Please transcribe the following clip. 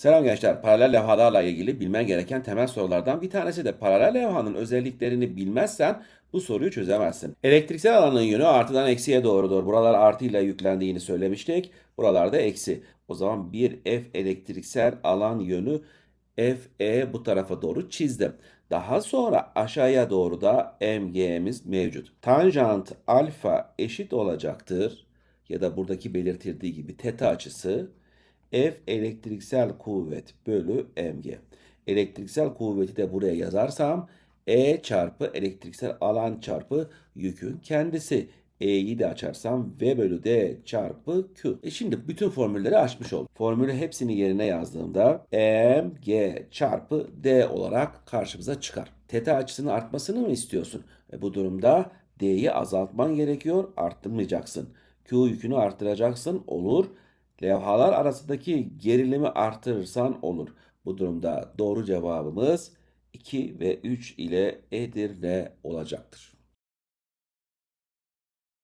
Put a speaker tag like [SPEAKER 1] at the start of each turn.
[SPEAKER 1] Selam gençler. Paralel levhalarla ilgili bilmen gereken temel sorulardan bir tanesi de paralel levhanın özelliklerini bilmezsen bu soruyu çözemezsin. Elektriksel alanın yönü artıdan eksiye doğrudur. Buralar artıyla yüklendiğini söylemiştik. Buralarda eksi. O zaman bir F elektriksel alan yönü FE bu tarafa doğru çizdim. Daha sonra aşağıya doğru da MG'miz mevcut. Tanjant alfa eşit olacaktır. Ya da buradaki belirtildiği gibi teta açısı F elektriksel kuvvet bölü mg. Elektriksel kuvveti de buraya yazarsam E çarpı elektriksel alan çarpı yükün kendisi. E'yi de açarsam V bölü D çarpı Q. E şimdi bütün formülleri açmış oldum. Formülü hepsini yerine yazdığımda mg çarpı D olarak karşımıza çıkar. Teta açısının artmasını mı istiyorsun? E bu durumda D'yi azaltman gerekiyor, arttırmayacaksın. Q yükünü arttıracaksın, olur. Levhalar arasındaki gerilimi artırırsan olur. Bu durumda doğru cevabımız 2 ve 3 ile Edirne olacaktır.